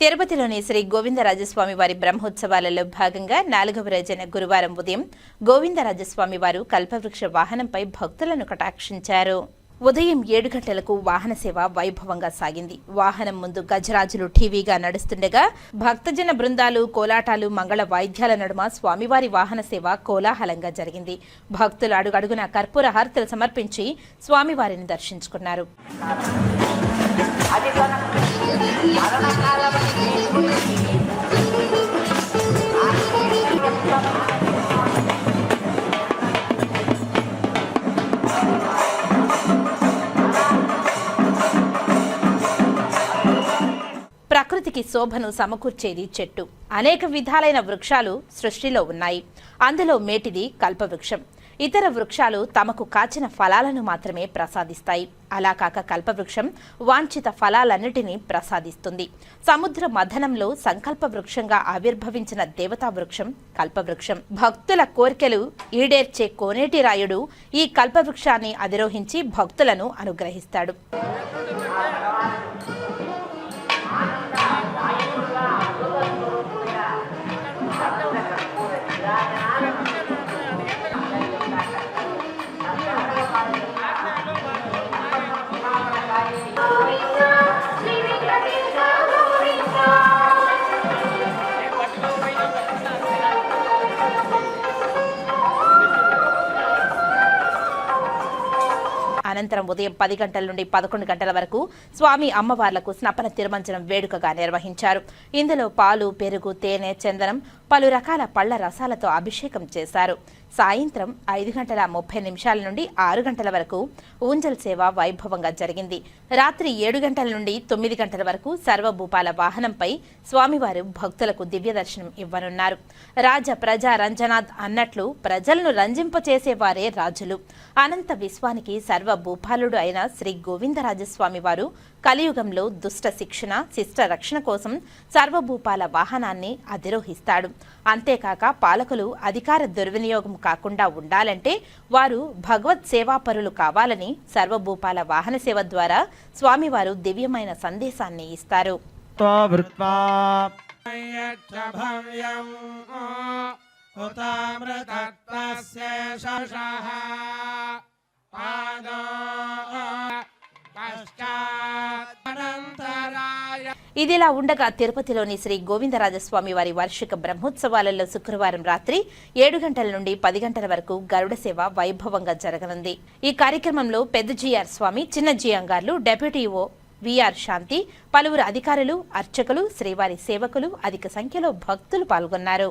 తిరుపతిలోని శ్రీ గోవిందరాజస్వామి వారి బ్రహ్మోత్సవాలలో భాగంగా నాలుగవ రోజైన గురువారం ఉదయం గోవిందరాజస్వామి వారు కల్పవృక్ష వాహనంపై భక్తులను కటాక్షించారు. ఉదయం ఏడు గంటలకు వాహన సేవ వైభవంగా సాగింది. వాహనం ముందు గజరాజులు టీవీగా నడుస్తుండగా భక్తజన బృందాలు కోలాటాలు మంగళ వాయిద్యాల నడుమ స్వామివారి వాహన సేవ కోలాహలంగా జరిగింది. భక్తులు అడుగడుగున కర్పూర హారతులు సమర్పించి స్వామివారిని దర్శించుకున్నారు. ప్రకృతికి శోభను సమకూర్చేది చెట్టు. అనేక విధాలైన వృక్షాలు సృష్టిలో ఉన్నాయి. అందులో మేటిది కల్పవృక్షం. ఇతర వృక్షాలు తమకు కాచిన ఫలాలను మాత్రమే ప్రసాదిస్తాయి. అలా కాక కల్పవృక్షం వాంఛిత ఫలాలన్నిటినీ ప్రసాదిస్తుంది. సముద్ర మథనంలో సంకల్ప వృక్షంగా ఆవిర్భవించిన దేవతా వృక్షం కల్పవృక్షం. భక్తుల కోరికలు ఈడేర్చే కోనేటి రాయుడు ఈ కల్పవృక్షాన్ని అధిరోహించి భక్తులను అనుగ్రహిస్తాడు. అనంతరం ఉదయం పది గంటల నుండి పదకొండు గంటల వరకు స్వామి అమ్మవార్లకు స్నపన తిరుమంజనం వేడుకగా నిర్వహించారు. ఇందులో పాలు పెరుగు తేనె చందనం పలు రకాల పళ్ళ రసాలతో అభిషేకం చేశారు. సాయంత్రం ఐదు గంటల ముప్పై నిమిషాల నుండి ఆరు గంటల వరకు ఊంజల్ సేవ వైభవంగా జరిగింది. రాత్రి ఏడు గంటల నుండి తొమ్మిది గంటల వరకు సర్వభూపాల వాహనంపై స్వామివారు భక్తులకు దివ్య దర్శనం ఇవ్వనున్నారు. రాజ ప్రజా రంజనాథ్ అన్నట్లు ప్రజలను రంజింపచేసేవారే రాజులు. అనంత విశ్వానికి సర్వ భూపాలుడు అయిన శ్రీ గోవిందరాజస్వామి వారు కలియుగంలో దుష్ట శిక్షణ శిష్ట రక్షణ కోసం సర్వభూపాల వాహనాన్ని అధిరోహిస్తాడు. అంతేకాక పాలకులు అధికార దుర్వినియోగం కాకుండా ఉండాలంటే వారు భగవత్ సేవాపరులు కావాలని సర్వభూపాల వాహన సేవ ద్వారా స్వామివారు దివ్యమైన సందేశాన్ని ఇస్తారు. ఉతామృతత్వస్య శశః. ఇదిలా ఉండగా తిరుపతిలోని శ్రీ గోవిందరాజస్వామి వారి వార్షిక బ్రహ్మోత్సవాలలో శుక్రవారం రాత్రి ఏడు గంటల నుండి పది గంటల వరకు గరుడ సేవ వైభవంగా జరగనుంది. ఈ కార్యక్రమంలో పెద్ద జిఆర్ స్వామి చిన్న జియాంగార్లు డెప్యూటీ ఓ విఆర్ శాంతి పలువురు అధికారులు అర్చకులు శ్రీవారి సేవకులు అధిక సంఖ్యలో భక్తులు పాల్గొన్నారు.